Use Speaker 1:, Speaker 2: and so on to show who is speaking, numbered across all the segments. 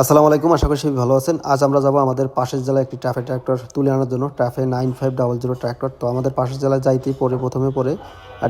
Speaker 1: আসসালামু আলাইকুম, আশা করি সবাই ভালো আছেন। আজ আমরা যাব আমাদের পাশের জেলায় একটি ট্রাফে ট্র্যাক্টর তুলে আনার জন্য TAFE nine five double zero tractor. তো আমাদের পাশের জেলায় যাইতেই পরে প্রথমে পরে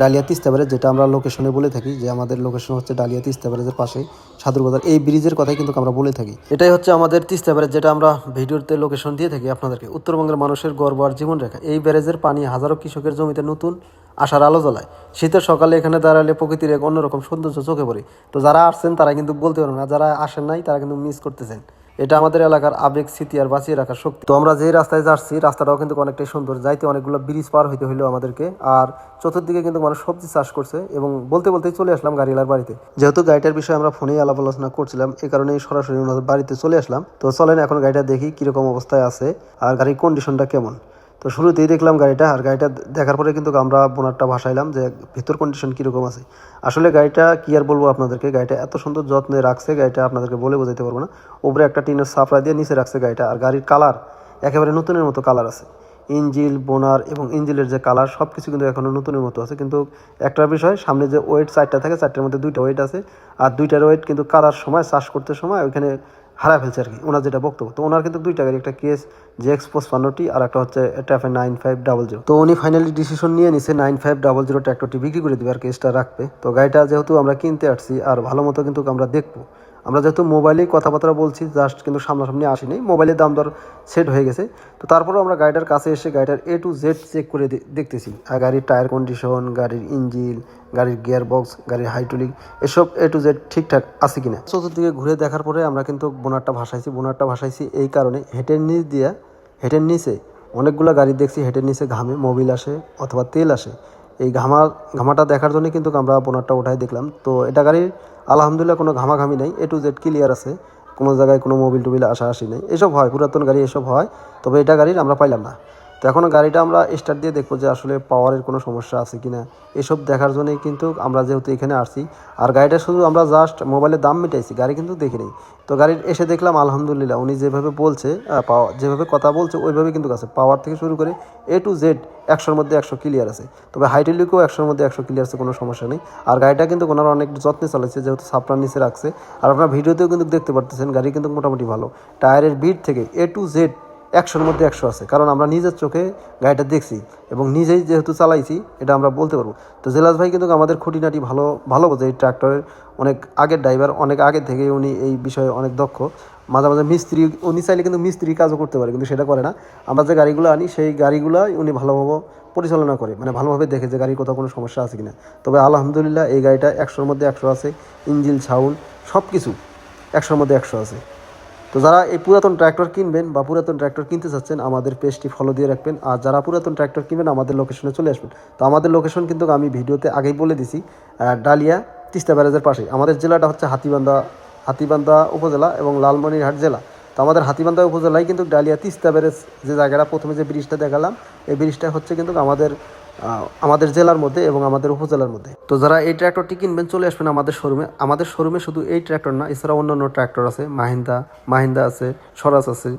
Speaker 1: ডালিয়া তিস্তা ব্যারেজ যেটা আমরা লোকেশনে বলে থাকি, যে আমাদের লোকেশন হচ্ছে ডালিয়া তিস্তা ব্যারেজের পাশে সাধুর বাজার। এই ব্রিজের কথাই কিন্তু আমরা বলে থাকি। এটাই হচ্ছে আমাদের তিস্তা ব্যারেজ যেটা আমরা ভিডিওতে লোকেশন দিয়ে থাকি আপনাদেরকে। উত্তরবঙ্গের মানুষের গর্ব আর জীবনরেখা। এই ব্যারেজের পানি হাজারো কৃষকের জমিতে নতুন আশার আলো জ্বলায়। শীতের সকালে এখানে দাঁড়ালে প্রকৃতির এক অন্যরকম সৌন্দর্য চোখে পড়ে। তো যারা আসছেন, তারা কিন্তু বলতে পারবেন না, যারা আসেন নাই, তারা কিন্তু মিস করতেছেন। এটা আমাদের এলাকার আবেগ স্মৃতি আর বাঁচিয়ে রাখার শক্তি। তো আমরা যে রাস্তায় যাচ্ছি, রাস্তাটাও কিন্তু অনেকটাই সুন্দর। যাইতে অনেকগুলো ব্রিজ পার হইতে হইল আমাদেরকে। আর চতুর্দিকে কিন্তু মানুষ সবজি চাষ করছে এবং বলতে বলতেই চলে আসলাম গাড়িওয়ালার বাড়িতে। যেহেতু গাড়িটার বিষয়ে আমরা ফোনেই আলাপ আলোচনা করছিলাম এই কারণেই সরাসরি ওনাদের বাড়িতে চলে আসলাম। তো চলেন এখন গাড়িটা দেখি কীরকম অবস্থায় আছে আর গাড়ির কন্ডিশনটা কেমন। তো শুরুতেই দেখলাম গাড়িটা আর গাড়িটা দেখার পরে কিন্তু আমরা বোনারটা ভাসাইলাম যে ভিতর কন্ডিশন কীরকম আছে। আসলে গাড়িটা কি আর বলব আপনাদেরকে, গাড়িটা এত সুন্দর যত্নে রাখছে, গাড়িটা আপনাদেরকে বলে বোঝাতে পারব না। উপরে একটা টিনের সাফরা দিয়ে নিচে রাখছে গাড়িটা আর গাড়ির কালার একেবারে নতুনের মতো কালার আছে। ইঞ্জিল, বোনার এবং ইঞ্জিলের যে কালার সব কিছু কিন্তু এখনও নতুনের মতো আছে। কিন্তু একটা বিষয়, সামনে যে ওয়েট চারটা থাকে, চারটার মধ্যে দুইটা ওয়েট আছে। আর দুইটার ওয়েট কিন্তু কাদার সময়, চাষ করতে সময়, ওইখানে হারা ফেলছে আর কি, ওনার যেটা বক্তব্য। তো ওনার কিন্তু দুইটা গাড়ি, একটা কেস যে এক্সপোস পান্নটি আর একটা হচ্ছে TAFE nine five double zero. তো উনি ফাইনালি ডিসিশন নিয়ে নিছে নাইন ফাইভ ডাবল জিরো ট্র্যাক্টরটি বিক্রি করে দেবে আর কেসটা রাখবে। তো গাড়িটা যেহেতু আমরা কিনতে আসছি আর ভালো মতো কিন্তু আমরা দেখব আমরা যেহেতু মোবাইলেই কথাবার্তা বলছি জাস্ট কিন্তু সামনাসামনি আসিনি। মোবাইলের দাম দর সেট হয়ে গেছে। তো তারপরেও আমরা গাড়িটার কাছে এসে গাড়িটার এ টু জেড চেক করে দেখতেছি। আর গাড়ির টায়ার কন্ডিশন গাড়ির ইঞ্জিন গাড়ির গিয়ার বক্স গাড়ির হাইড্রোলিক এসব এ টু জেড ঠিকঠাক আছে কিনা? চতুর্দিকে ঘুরে দেখার পরে আমরা কিন্তু বোনারটা ভাসাইছি। বোনারটা ভাসাইছি এই কারণে হেঁটের নিচ দিয়া হেঁটের নিচে অনেকগুলো গাড়ি দেখছি। হেঁটের নিচে ঘামে মোবিল আসে অথবা তেল আসে। এই ঘামা, ঘামাটা দেখার জন্য কিন্তু আমরা বোনারটা উঠাই দেখলাম। তো এটা গাড়ির আলহামদুলিল্লাহ কোনো ঘামাঘামি নেই এ টু জেড ক্লিয়ার আছে। কোনো জায়গায় কোনো মোবিল টুবিল আসা আসি নেই। এসব হয়, পুরাতন গাড়ি এসব হয়, তবে এটা গাড়ির আমরা পাইলাম না। তো এখন গাড়িটা আমরা স্টার্ট দিয়ে দেখব যে আসলে পাওয়ারের কোনো সমস্যা আছে কি না এসব দেখার জন্যই কিন্তু আমরা যেহেতু এখানে আসছি, আর গাড়িটা শুধু আমরা জাস্ট মোবাইলের দাম মিটাইছি, গাড়ি কিন্তু দেখি নেই। তো গাড়ির এসে দেখলাম, আলহামদুলিল্লাহ, উনি যেভাবে বলছে পাওয়া যেভাবে কথা বলছে, ওইভাবে কিন্তু আছে। পাওয়ার থেকে শুরু করে এ টু জেড একশোর মধ্যে একশো ক্লিয়ার আছে। তবে হাইটেলিকও একশোর মধ্যে একশো ক্লিয়ার আছে, কোনো সমস্যা নেই। আর গাড়িটা কিন্তু ওনারা অনেক যত্নে চালাচ্ছে, যেহেতু সাপড়ার নিচে রাখছে। আর আপনার ভিডিওতেও কিন্তু দেখতে পারতেছেন, গাড়ি কিন্তু মোটামুটি ভালো। টায়ারের বিট থেকে এ টু জেড একশোর মধ্যে একশো আছে। কারণ আমরা নিজের চোখে গাড়িটা দেখছি এবং নিজেই যেহেতু চালাইছি, এটা আমরা বলতে পারব। তো জেলাস ভাই কিন্তু আমাদের খুঁটিনাটি ভালো ভালো বোঝে। এই ট্র্যাক্টরের অনেক আগের ড্রাইভার অনেক আগে থেকে উনি এই বিষয়ে অনেক দক্ষ। মাঝে মাঝে মিস্ত্রি, উনি চাইলে কিন্তু মিস্ত্রি কাজও করতে পারে, কিন্তু সেটা করে না। আমরা যে গাড়িগুলো আনি, সেই গাড়িগুলোই উনি ভালোভাবে পরিচালনা করে মানে ভালোভাবে দেখে যে গাড়ির কোথাও কোনো সমস্যা আছে কিনা। তবে আলহামদুলিল্লাহ এই গাড়িটা একশোর মধ্যে একশো আছে, ইঞ্জিল সাউন্ড সব কিছু একশোর মধ্যে একশো আছে। তো যারা এই পুরাতন ট্র্যাক্টর কিনবেন বা পুরাতন ট্র্যাক্টর কিনতে চাচ্ছেন আমাদের পেজটি ফলো দিয়ে রাখবেন। আর যারা পুরাতন ট্র্যাক্টর কিনবেন, আমাদের লোকেশনে চলে আসবেন। তো আমাদের লোকেশন কিন্তু আমি ভিডিওতে আগেই বলে দিছি ডালিয়া তিস্তা ব্যারেজের পাশে আমাদের জেলাটা হচ্ছে হাতিবান্ধা হাতিবান্ধা উপজেলা এবং লালমনিরহাট জেলা। তো আমাদের হাতিবান্ধা উপজেলায় কিন্তু ডালিয়া তিস্তা ব্যারেজ যে জায়গাটা প্রথমে যে ব্রিজটা দেখালাম, এই ব্রিজটা হচ্ছে কিন্তু আমাদের আমাদের জেলার মধ্যে এবং আমাদের উপজেলার মধ্যে। তো যারা এই ট্র্যাক্টরটি কিনবেন, চলে আসবেন আমাদের শোরুমে আমাদের শোরুমে শুধু এই ট্র্যাক্টর না এছাড়া অন্যান্য ট্র্যাক্টর আছে। মাহিন্দা মাহিন্দা আছে, স্বরাজ আছে।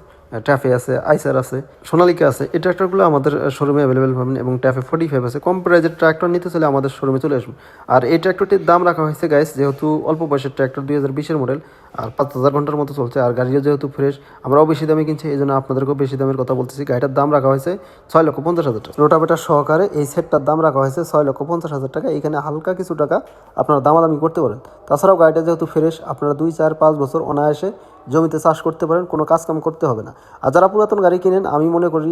Speaker 1: ট্যাফে আছে আইসার আছে সোনালিকা আছে, এই ট্র্যাক্টরগুলো আমাদের শোরুমে অ্যাভেলেবেল পাবেন এবং ট্যাফে ফোর্টি ফাইভ আছে। কম প্রাইজের ট্র্যাক্টর নিতে চলে আমাদের শোরুমে চলে আসুন। আর এই ট্র্যাক্টরটির দাম রাখা হয়েছে গাইস যেহেতু অল্প বয়সের ট্র্যাক্টর দুই হাজার বিশের মডেল আর পাঁচ হাজার ঘণ্টার মতো চলছে, আর গাড়িও যেহেতু ফ্রেশ আমরাও বেশি দামে কিনছি, এই জন্য আপনাদেরকেও বেশি দামের কথা বলতেছি। গাড়িটার দাম রাখা হয়েছে ছয় লক্ষ পঞ্চাশ হাজার টাকা। রোটাভেটার সহকারে এই সেটটার দাম রাখা হয়েছে ছয় লক্ষ পঞ্চাশ হাজার টাকা। এখানে হালকা কিছু টাকা আপনারা দামাদামি করতে পারেন। তাছাড়াও গাড়িটা যেহেতু ফ্রেশ আপনারা দুই, চার, পাঁচ বছর অনায়াসে জমিতে চাষ করতে পারেন, কোনো কাজকাম করতে হবে না। আর যারা পুরাতন গাড়ি কিনেন, আমি মনে করি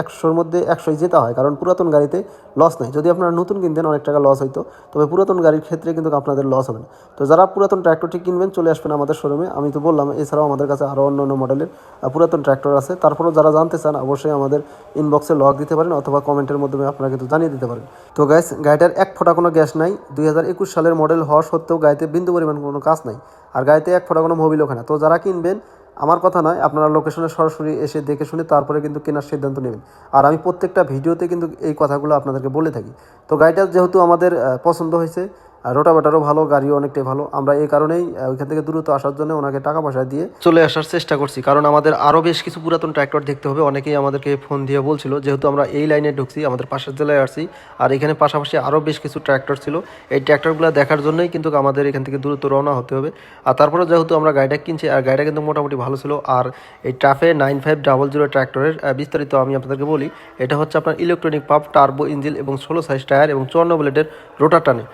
Speaker 1: একশোর মধ্যে একশোই যেতে হয়, কারণ পুরাতন গাড়িতে লস নাই। যদি আপনারা নতুন কিনতেন, অনেক টাকা লস হইতো, তবে পুরাতন গাড়ির ক্ষেত্রে কিন্তু আপনাদের লস হবে না। তো যারা পুরাতন ট্র্যাক্টরটি কিনবেন, চলে আসবেন আমাদের শোরুমে আমি তো বললাম, এছাড়াও আমাদের কাছে আরও অন্য অন্য মডেলের পুরাতন ট্র্যাক্টর আছে। তারপরেও যারা জানতে চান, অবশ্যই আমাদের ইনবক্সে লগ দিতে পারেন, অথবা কমেন্টের মাধ্যমে আপনারা কিন্তু জানিয়ে দিতে পারেন। তো গ্যাস গাড়িটার এক ফোঁটা কোনো গ্যাস নাই। দুই হাজার একুশ সালের মডেল হওয়া সত্ত্বেও গাড়িতে বিন্দু পরিমাণ কোনো কাজ নাই। আর গাড়িতে এক ফোটা কোনো মোবিল ওখানে তো যারা কিনবেন, আমার কথা নয়, আপনারা লোকেশনে সরাসরি এসে দেখে শুনে তারপরে কিন্তু কেনার সিদ্ধান্ত নেবেন। আর আমি প্রত্যেকটা ভিডিওতে কিন্তু এই কথাগুলো আপনাদেরকে বলে থাকি। তো গাড়িটা যেহেতু আমাদের পছন্দ হয়েছে রোটাভেটারও ভালো, গাড়িও অনেকটাই ভালো। আমরা এই কারণেই ওইখান থেকে দ্রুত আসার জন্য ওনাকে টাকা পয়সা দিয়ে চলে আসার চেষ্টা করছি। কারণ আমাদের আরও বেশ কিছু পুরাতন ট্র্যাক্টর দেখতে হবে। অনেকেই আমাদেরকে ফোন দিয়ে বলছিল, যেহেতু আমরা এই লাইনে ঢুকছি, আমাদের পাশের জেলায় আসছি। আর এখানে পাশাপাশি আরও বেশ কিছু ট্র্যাক্টর ছিল। এই ট্র্যাক্টরগুলো দেখার জন্যই কিন্তু আমাদের এখান থেকে দ্রুত রওনা হতে হবে। আর তারপরে যেহেতু আমরা গাড়িটা কিনছি, আর গাড়িটা কিন্তু মোটামুটি ভালো ছিল। আর এই TAFE nine five double zero ট্র্যাক্টরের বিস্তারিত আমি আপনাদেরকে বলি, এটা হচ্ছে আপনার ইলেকট্রনিক পাম্প টার্বো ইঞ্জিন এবং ষোলো সাইজ টায়ার এবং চুয়ান্ন ব্লেডের রোটার টানে